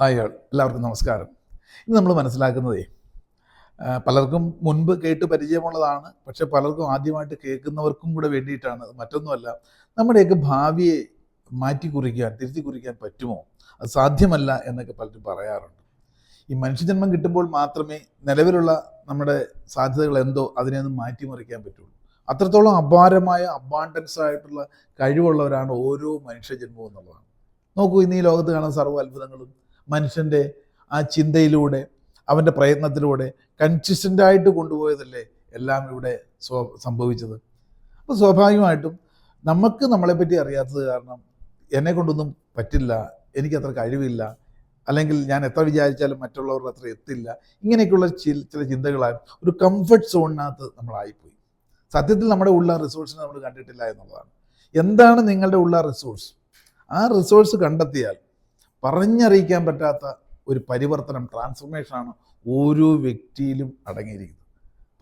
Hi എല്ലാവർക്കും നമസ്കാരം. ഇന്ന് നമ്മൾ മനസ്സിലാക്കുന്നതേ പലർക്കും മുൻപ് കേട്ട് പരിചയമുള്ളതാണ് പക്ഷെ പലർക്കും ആദ്യമായിട്ട് കേൾക്കുന്നവർക്കും കൂടെ വേണ്ടിയിട്ടാണ്. മറ്റൊന്നുമല്ല നമ്മുടെയൊക്കെ ഭാവിയെ മാറ്റി കുറിക്കാൻ തിരുത്തി കുറിക്കാൻ പറ്റുമോ? അത് സാധ്യമല്ല എന്നൊക്കെ പലരും പറയാറുണ്ട്. ഈ മനുഷ്യജന്മം കിട്ടുമ്പോൾ മാത്രമേ നിലവിലുള്ള നമ്മുടെ സാധ്യതകൾ എന്തോ അതിനെ ഒന്ന് മാറ്റിമറിക്കാൻ പറ്റുള്ളൂ. അത്രത്തോളം അപാരമായ അബാണ്ടൻസ് ആയിട്ടുള്ള കഴിവുള്ളവരാണ് ഓരോ മനുഷ്യജന്മവും എന്നുള്ളതാണ്. നോക്കൂ ഇന്ന് ഈ ലോകത്ത് കാണാൻ സർവ അത്ഭുതങ്ങളും മനുഷ്യന്റെ ആ ചിന്തയിലൂടെ അവന്റെ പ്രയത്നത്തിലൂടെ കൺസിസ്റ്റന്റ് ആയിട്ട് കൊണ്ടുപോയതല്ലേ എല്ലാം ഇവിടെ സ്വ സംഭവിച്ചത്. അപ്പോൾ സ്വാഭാവികമായിട്ടും നമുക്ക് നമ്മളെപ്പറ്റി അറിയാത്തത് കാരണം എന്നെ കൊണ്ടൊന്നും പറ്റില്ല എനിക്കത്ര കഴിവില്ല അല്ലെങ്കിൽ ഞാൻ എത്ര വിചാരിച്ചാലും മറ്റുള്ളവരുടെ അത്ര എത്തില്ല. ഇങ്ങനെയൊക്കെയുള്ള ചില ചില ചിന്തകളാൽ ഒരു കംഫർട്ട് സോണിനകത്ത് നമ്മളായിപ്പോയി. സത്യത്തിൽ നമ്മുടെ ഉള്ള റിസോഴ്സിനെ നമ്മൾ കണ്ടിട്ടില്ല എന്നുള്ളതാണ്. എന്താണ് നിങ്ങളുടെ ഉള്ള റിസോഴ്സ് ആ റിസോഴ്സ് കണ്ടെത്തിയാൽ പറഞ്ഞറിയിക്കാൻ പറ്റാത്ത ഒരു പരിവർത്തനം ട്രാൻസ്ഫർമേഷനാണ് ഓരോ വ്യക്തിയിലും അടങ്ങിയിരിക്കുന്നത്.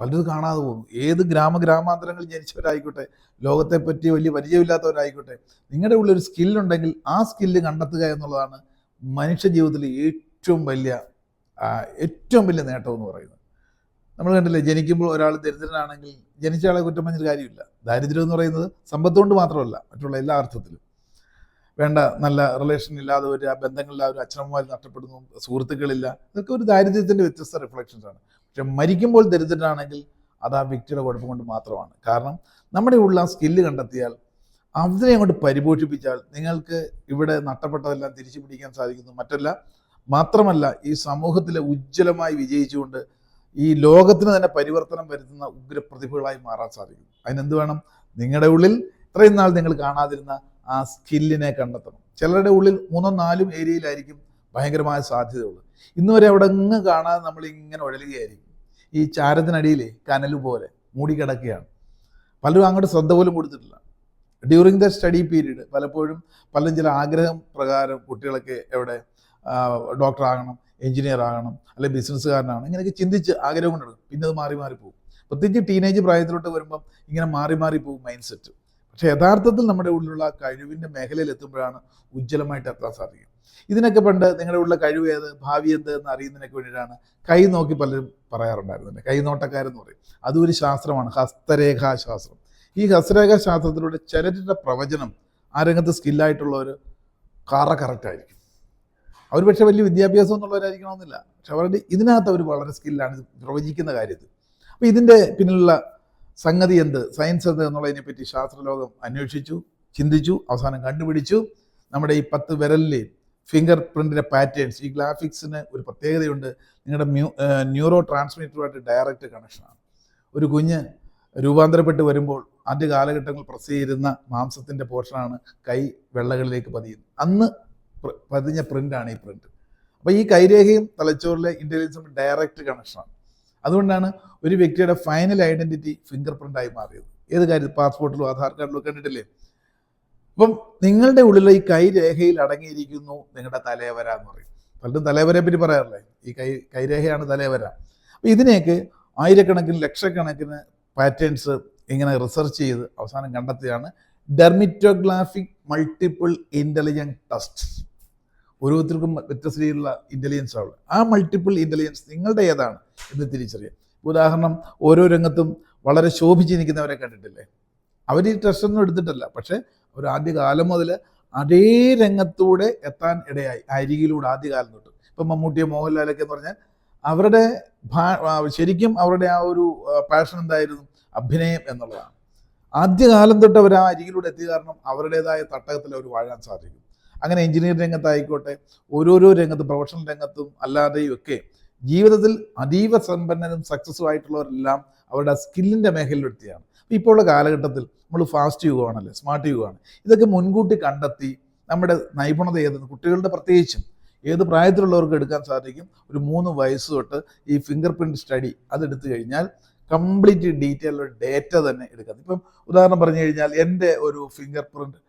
പലരും കാണാതെ പോകുന്നു ഏത് ഗ്രാമ ഗ്രാമാന്തരങ്ങളിൽ ജനിച്ചവരായിക്കോട്ടെ ലോകത്തെ പറ്റി വലിയ പരിചയമില്ലാത്തവരായിക്കോട്ടെ നിങ്ങളുടെ ഉള്ളിൽ ഒരു സ്കില്ലുണ്ടെങ്കിൽ ആ സ്കില്ല് കണ്ടെത്തുക എന്നുള്ളതാണ് മനുഷ്യ ജീവിതത്തിലെ ഏറ്റവും വലിയ ഏറ്റവും വലിയ നേട്ടം എന്ന് പറയുന്നത്. നമ്മൾ കണ്ടില്ലേ ജനിക്കുമ്പോൾ ഒരാൾ ദരിദ്രനാണെങ്കിൽ ജനിച്ച ആളെ കുറ്റം പറഞ്ഞൊരു കാര്യമില്ല. ദാരിദ്ര്യം എന്ന് പറയുന്നത് സമ്പത്ത് കൊണ്ട് മാത്രമല്ല മറ്റുള്ള എല്ലാ അർത്ഥത്തിലും. വേണ്ട നല്ല റിലേഷൻ ഇല്ലാതെ വരിക ബന്ധങ്ങളില്ലാതെ അച്ഛനമ്മമാർ നഷ്ടപ്പെടുന്നു സുഹൃത്തുക്കളില്ല ഇതൊക്കെ ഒരു ദാരിദ്ര്യത്തിന്റെ വ്യത്യസ്ത റിഫ്ലക്ഷൻസ് ആണ്. പക്ഷെ മരിക്കുമ്പോൾ ദരിദ്രനാണെങ്കിൽ അത് ആ വ്യക്തിയുടെ കുഴപ്പം കൊണ്ട് മാത്രമാണ്. കാരണം നമ്മുടെ ഉള്ള സ്കില്ല് കണ്ടെത്തിയാൽ അവരെ അങ്ങോട്ട് പരിപോഷിപ്പിച്ചാൽ നിങ്ങൾക്ക് ഇവിടെ നഷ്ടപ്പെട്ടതെല്ലാം തിരിച്ചു പിടിക്കാൻ സാധിക്കുന്നു. മറ്റല്ല മാത്രമല്ല ഈ സമൂഹത്തിലെ ഉജ്ജ്വലമായി വിജയിച്ചുകൊണ്ട് ഈ ലോകത്തിന് തന്നെ പരിവർത്തനം വരുത്തുന്ന ഉഗ്രപ്രതിഭകളായി മാറാൻ സാധിക്കും അതിനെന്ത് വേണം? നിങ്ങളുടെ ഉള്ളിൽ ഇത്രയും നാൾ നിങ്ങൾ കാണാതിരുന്ന ആ സ്കില്ലിനെ കണ്ടെത്തണം. ചിലരുടെ ഉള്ളിൽ മൂന്നോ നാലും ഏരിയയിലായിരിക്കും ഭയങ്കരമായ സാധ്യതയുള്ളത്. ഇന്ന് വരെ അവിടെ അങ്ങ് കാണാതെ നമ്മൾ ഇങ്ങനെ ഉഴലുകയായിരിക്കും. ഈ ചാരത്തിനടിയിലെ കനൽ പോലെ മൂടിക്കിടക്കുകയാണ് പലരും അങ്ങോട്ട് ശ്രദ്ധ പോലും കൊടുത്തിട്ടില്ല. ഡ്യൂറിങ് ദ സ്റ്റഡി പീരീഡ് പലപ്പോഴും പലരും ചില ആഗ്രഹം പ്രകാരം കുട്ടികളൊക്കെ എവിടെ ഡോക്ടർ ആകണം എഞ്ചിനീയർ ആകണം അല്ലെങ്കിൽ ബിസിനസ്സുകാരനാണ് ഇങ്ങനെയൊക്കെ ചിന്തിച്ച് ആഗ്രഹം കൊണ്ടിടും പിന്നെ അത് മാറി മാറി പോകും. പ്രത്യേകിച്ച് ടീനേജ് പ്രായത്തിലോട്ട് വരുമ്പം ഇങ്ങനെ മാറി മാറി പോകും മൈൻഡ് സെറ്റ് പക്ഷേ യഥാർത്ഥത്തിൽ നമ്മുടെ ഉള്ളിലുള്ള കഴിവിന്റെ മേഖലയിൽ എത്തുമ്പോഴാണ് ഉജ്ജ്വലമായിട്ട് എത്താൻ സാധിക്കും. ഇതിനൊക്കെ പണ്ട് നിങ്ങളുടെ ഉള്ള കഴിവ് ഏത് ഭാവി എന്ത് എന്ന് അറിയുന്നതിനൊക്കെ വേണ്ടിയിട്ടാണ് കൈ നോക്കി പലരും പറയാറുണ്ടായിരുന്നു കൈ നോട്ടക്കാരെന്ന് പറയും. അതും ഒരു ശാസ്ത്രമാണ് ഹസ്തരേഖാശാസ്ത്രം. ഈ ഹസ്തരേഖാ ശാസ്ത്രത്തിലൂടെ ചിലരുടെ പ്രവചനം ആ രംഗത്ത് സ്കില്ലായിട്ടുള്ളവർ കാറ കറക്റ്റായിരിക്കും അവർ പക്ഷേ വലിയ വിദ്യാഭ്യാസം എന്നുള്ളവരായിരിക്കണമെന്നില്ല. പക്ഷെ അവരുടെ ഇതിനകത്ത് അവർ വളരെ സ്കില്ലാണ് പ്രവചിക്കുന്ന കാര്യത്തിൽ. അപ്പോൾ ഇതിന്റെ പിന്നിലുള്ള സംഗതി എന്ത്? സയൻസ് എന്ത് എന്നുള്ളതിനെ പറ്റി ശാസ്ത്രലോകം അന്വേഷിച്ചു ചിന്തിച്ചു അവസാനം കണ്ടുപിടിച്ചു. നമ്മുടെ ഈ പത്ത് വിരലിലെ ഫിംഗർ പ്രിന്റിന്റെ പാറ്റേൺസ് ഈ ഗ്രാഫിക്സിന് ഒരു പ്രത്യേകതയുണ്ട്. നിങ്ങളുടെ മ്യൂ ന്യൂറോ ട്രാൻസ്മിറ്ററുമായിട്ട് ഡയറക്റ്റ് കണക്ഷനാണ് ഒരു കുഞ്ഞ് രൂപാന്തരപ്പെട്ട് വരുമ്പോൾ ആദ്യ കാലഘട്ടങ്ങൾ പ്രസ് ചെയ്തിരുന്ന മാംസത്തിന്റെ പോർഷനാണ് കൈ വെള്ളകളിലേക്ക് പതിയുന്നത്. അന്ന് പതിഞ്ഞ പ്രിന്റാണ് ഈ പ്രിന്റ് അപ്പോൾ ഈ കൈരേഖയും തലച്ചോറിലെ ഇന്റലിജൻസും ഡയറക്റ്റ് കണക്ഷനാണ് അതുകൊണ്ടാണ് ഒരു വ്യക്തിയുടെ ഫൈനൽ ഐഡന്റിറ്റി ഫിംഗർ പ്രിന്റായി മാറിയത്. ഏത് കാര്യം പാസ്പോർട്ടിലും ആധാർ കാർഡിലും കണ്ടിട്ടില്ലേ? അപ്പം നിങ്ങളുടെ ഉള്ളിലെ ഈ കൈരേഖയിൽ അടങ്ങിയിരിക്കുന്നു നിങ്ങളുടെ തലേവര എന്ന് പറയും. പലരും തലേവരെ പറ്റി പറയാറില്ലേ? ഈ കൈ കൈരേഖയാണ് തലേവര അപ്പം ഇതിനെയൊക്കെ ആയിരക്കണക്കിന് ലക്ഷക്കണക്കിന് പാറ്റേൺസ് ഇങ്ങനെ റിസർച്ച് ചെയ്ത് അവസാനം കണ്ടെത്തിയാണ് ഡെർമിറ്റോഗ്രാഫിക് മൾട്ടിപ്പിൾ ഇന്റലിജന്റ് ടെസ്റ്റ് ഓരോരുത്തർക്കും വ്യത്യസ്ത രീതിയിലുള്ള ഇന്റലിജൻസ് ആണ് ആ മൾട്ടിപ്പിൾ ഇന്റലിജൻസ് നിങ്ങളുടെ ഏതാണ്? എന്ന് തിരിച്ചറിയാം. ഉദാഹരണം ഓരോ രംഗത്തും വളരെ ശോഭിച്ച് നിൽക്കുന്നവരെ കണ്ടിട്ടില്ലേ? അവർ ഈ ടെസ്റ്റൊന്നും എടുത്തിട്ടല്ല. പക്ഷേ അവർ ആദ്യകാലം മുതൽ അതേ രംഗത്തൂടെ എത്താൻ ഇടയായി. അരികിലൂടെ ആദ്യകാലം തൊട്ട്. ഇപ്പം മമ്മൂട്ടിയോ മോഹൻലാലൊക്കെ എന്ന് പറഞ്ഞാൽ അവരുടെ ശരിക്കും അവരുടെ ആ ഒരു പാഷൻ എന്തായിരുന്നു? അഭിനയം എന്നുള്ളതാണ്. ആദ്യകാലം തൊട്ട് അവർ ആ അരികിലൂടെ എത്തിയ കാരണം അവരുടേതായ തട്ടകത്തിൽ അവർ വാഴാൻ സാധിക്കും. അങ്ങനെ എഞ്ചിനീയറിംഗ് രംഗത്തായിക്കോട്ടെ ഓരോരോ രംഗത്തും പ്രൊഫഷണൽ രംഗത്തും അല്ലാതെയും ഒക്കെ ജീവിതത്തിൽ അതീവ സമ്പന്നരും സക്സസ്ഫുൾ ആയിട്ടുള്ളവരെല്ലാം അവരുടെ സ്കില്ലിന്റെ മേഖലയിലെത്തിയാണ് അപ്പോൾ ഇപ്പോൾ ഉള്ള കാലഘട്ടത്തിൽ നമ്മൾ ഫാസ്റ്റ് യുഗമാണല്ലേ സ്മാർട്ട് യുഗമാണ്. ഇതൊക്കെ മുൻകൂട്ടി കണ്ടെത്തി നമ്മുടെ നൈപുണത ഏതെന്ന് കുട്ടികളുടെ പ്രത്യേകിച്ചും ഏത് പ്രായത്തിലുള്ളവർക്ക് എടുക്കാൻ സാധിക്കും ഒരു മൂന്ന് വയസ്സ് തൊട്ട് ഈ ഫിംഗർ പ്രിന്റ് സ്റ്റഡി അതെടുത്തു കഴിഞ്ഞാൽ കംപ്ലീറ്റ് ഡീറ്റെയിൽ ഡേറ്റ തന്നെ എടുക്കാം. ഇപ്പം ഉദാഹരണം പറഞ്ഞു കഴിഞ്ഞാൽ എന്റെ ഒരു ഫിംഗർ പ്രിന്റ്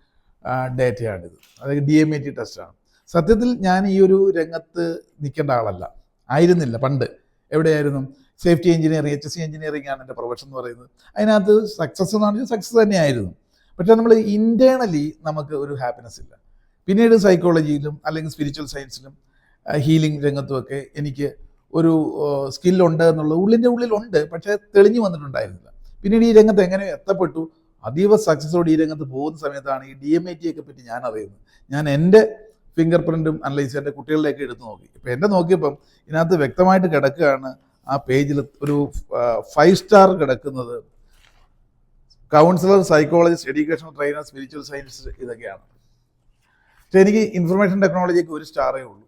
ഡേറ്റയാണിത് അതായത് ഡി എം എ ടി ടെസ്റ്റാണ് സത്യത്തിൽ ഞാൻ ഈ ഒരു രംഗത്ത് നിൽക്കേണ്ട ആളല്ല. ആയിരുന്നില്ല പണ്ട്. എവിടെയായിരുന്നു? Safety engineering H C engineering ആണ് എന്റെ പ്രൊഫഷൻ എന്ന് പറയുന്നത്. അതിനകത്ത് സക്സസ് എന്ന് പറഞ്ഞാൽ സക്സസ് തന്നെയായിരുന്നു. പക്ഷേ നമ്മൾ ഇന്റേണലി നമുക്ക് ഒരു ഹാപ്പിനെസ് ഇല്ല. പിന്നീട് സൈക്കോളജിയിലും അല്ലെങ്കിൽ സ്പിരിച്വൽ സയൻസിലും ഹീലിംഗ് രംഗത്തുമൊക്കെ എനിക്ക് ഒരു സ്കില്ലുണ്ട് എന്നുള്ളത് ഉള്ളിന്റെ ഉള്ളിലുണ്ട്. പക്ഷേ തെളിഞ്ഞു വന്നിട്ടുണ്ടായിരുന്നില്ല. പിന്നീട് ഈ രംഗത്ത് എങ്ങനെ എത്തപ്പെട്ടു? അതീവ സക്സസോടെ ഈ രംഗത്ത് പോകുന്ന സമയത്താണ് ഈ ഡി എം ഐ ടി ഒക്കെ പറ്റി ഞാൻ അറിയുന്നത്. ഞാൻ എന്റെ ഫിംഗർ പ്രിന്റും അനലൈസ് ചെയ്യേണ്ട കുട്ടികളിലേക്ക് എടുത്ത് നോക്കി. ഇപ്പം എന്റെ നോക്കിയപ്പം ഇതിനകത്ത് വ്യക്തമായിട്ട് കിടക്കുകയാണ് ആ പേജിൽ ഒരു ഫൈവ് സ്റ്റാർ കിടക്കുന്നത്. Counsellor psychologist educational trainer spiritual science ഇതൊക്കെയാണ്. പക്ഷേ എനിക്ക് ഇൻഫർമേഷൻ ടെക്നോളജിക്ക് ഒരു സ്റ്റാറേ ഉള്ളൂ.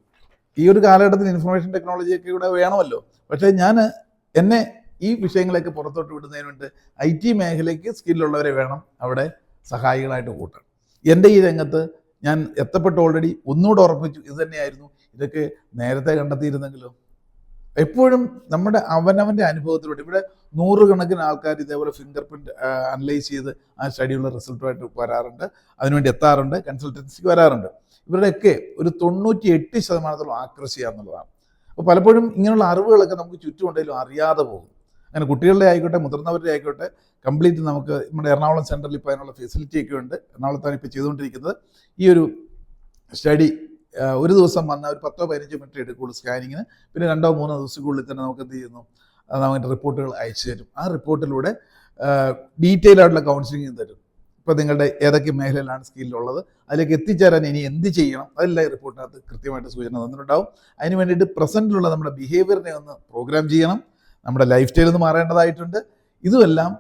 ഈ ഒരു കാലഘട്ടത്തിൽ ഇൻഫർമേഷൻ ടെക്നോളജിയൊക്കെ ഇവിടെ വേണമല്ലോ. പക്ഷേ ഞാൻ എന്നെ ഈ വിഷയങ്ങളൊക്കെ പുറത്തോട്ട് വിടുന്നതിന് വേണ്ടി ഐ ടി മേഖലയ്ക്ക് സ്കില്ലുള്ളവരെ വേണം അവിടെ സഹായികളായിട്ട് കൂട്ടാൻ. എന്റെ ഈ രംഗത്ത് ഞാൻ എത്തപ്പെട്ട് ഓൾറെഡി ഒന്നുകൂടെ ഉറപ്പിച്ചു ഇത് തന്നെയായിരുന്നു. ഇതൊക്കെ നേരത്തെ കണ്ടെത്തിയിരുന്നെങ്കിലും? എപ്പോഴും നമ്മുടെ അവനവന്റെ അനുഭവത്തിലൂടെ ഇവിടെ നൂറുകണക്കിന് ആൾക്കാർ ഇതേപോലെ ഫിംഗർ പ്രിന്റ് അനലൈസ് ചെയ്ത് ആ സ്റ്റഡിയുള്ള റിസൾട്ടുമായിട്ട് വരാറുണ്ട്. അതിനുവേണ്ടി എത്താറുണ്ട് കൺസൾട്ടൻസിക്ക് വരാറുണ്ട്. ഇവരുടെയൊക്കെ ഒരു തൊണ്ണൂറ്റി എട്ട് ശതമാനത്തോളം ആക്രസിയാന്നുള്ളതാണ് അപ്പോൾ പലപ്പോഴും ഇങ്ങനെയുള്ള അറിവുകളൊക്കെ നമുക്ക് ചുറ്റുമുണ്ടെങ്കിലും അറിയാതെ പോകും. അങ്ങനെ കുട്ടികളുടെ ആയിക്കോട്ടെ മുതിർന്നവരുടെ ആയിക്കോട്ടെ കംപ്ലീറ്റ് നമുക്ക് നമ്മുടെ എറണാകുളം സെന്ററിൽ ഇപ്പോൾ അതിനുള്ള ഫെസിലിറ്റിയൊക്കെ ഉണ്ട്. എറണാകുളത്താണ് ഇപ്പോൾ ചെയ്തുകൊണ്ടിരിക്കുന്നത്. ഈ ഒരു സ്റ്റഡി ഒരു ദിവസം വന്ന ഒരു പത്തോ പതിനഞ്ചോ മിനിറ്റ് എടുക്കുള്ളൂ സ്കാനിങ്ങിന് പിന്നെ രണ്ടോ മൂന്നോ ദിവസത്തിനുള്ളിൽ തന്നെ നമുക്ക് എന്ത് ചെയ്യുന്നു? നമുക്ക് റിപ്പോർട്ടുകൾ അയച്ചു തരും. ആ റിപ്പോർട്ടിലൂടെ ഡീറ്റെയിൽ ആയിട്ടുള്ള കൗൺസിലിംഗ് തരും. ഇപ്പോൾ നിങ്ങളുടെ ഏതൊക്കെ മേഖലയിലാണ് സ്കില്ലുള്ളത് അതിലേക്ക് എത്തിച്ചേരാൻ ഇനി എന്ത് ചെയ്യണം? അതെല്ലാം റിപ്പോർട്ടിനകത്ത് കൃത്യമായിട്ട് സൂചന തന്നിട്ടുണ്ടാവും. അതിന് വേണ്ടിയിട്ട് പ്രസന്റിലുള്ള നമ്മുടെ ബിഹേവിയറിനെ ഒന്ന് പ്രോഗ്രാം ചെയ്യണം. നമ്മുടെ ലൈഫ് സ്റ്റൈൽ ഒന്ന് മാറേണ്ടതായിട്ടുണ്ട്. ഇതുമെല്ലാം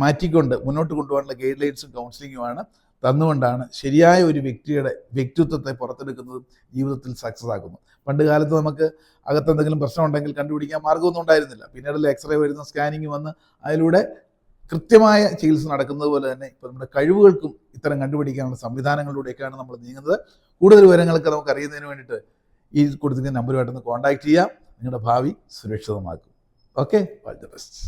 മാറ്റിക്കൊണ്ട് മുന്നോട്ട് കൊണ്ടുപോകാനുള്ള ഗൈഡ് ലൈൻസും കൗൺസിലിങ്ങുമാണ് തന്നുകൊണ്ടാണ് ശരിയായ ഒരു വ്യക്തിയുടെ വ്യക്തിത്വത്തെ പുറത്തെടുക്കുന്നതും ജീവിതത്തിൽ സക്സസ് ആക്കുന്നു പണ്ട് കാലത്ത് നമുക്ക് അകത്ത് എന്തെങ്കിലും പ്രശ്നം ഉണ്ടെങ്കിൽ കണ്ടുപിടിക്കാൻ മാർഗമൊന്നും ഉണ്ടായിരുന്നില്ല. പിന്നീട് എക്സ്റേ വരുന്ന സ്കാനിങ് വന്ന് അതിലൂടെ കൃത്യമായ ചികിത്സ നടക്കുന്നത് പോലെ തന്നെ ഇപ്പോൾ നമ്മുടെ കഴിവുകൾക്കും ഇത്തരം കണ്ടുപിടിക്കാനുള്ള സംവിധാനങ്ങളിലൂടെയൊക്കെയാണ് നമ്മൾ നീങ്ങുന്നത്. കൂടുതൽ വിവരങ്ങളൊക്കെ നമുക്ക് അറിയുന്നതിന് വേണ്ടിയിട്ട് ഈ കൊടുത്തിരിക്കുന്ന നമ്പറുമായിട്ടൊന്ന് കോൺടാക്ട് ചെയ്യാം. നിങ്ങളുടെ ഭാവി സുരക്ഷിതമാക്കും. Okay all the best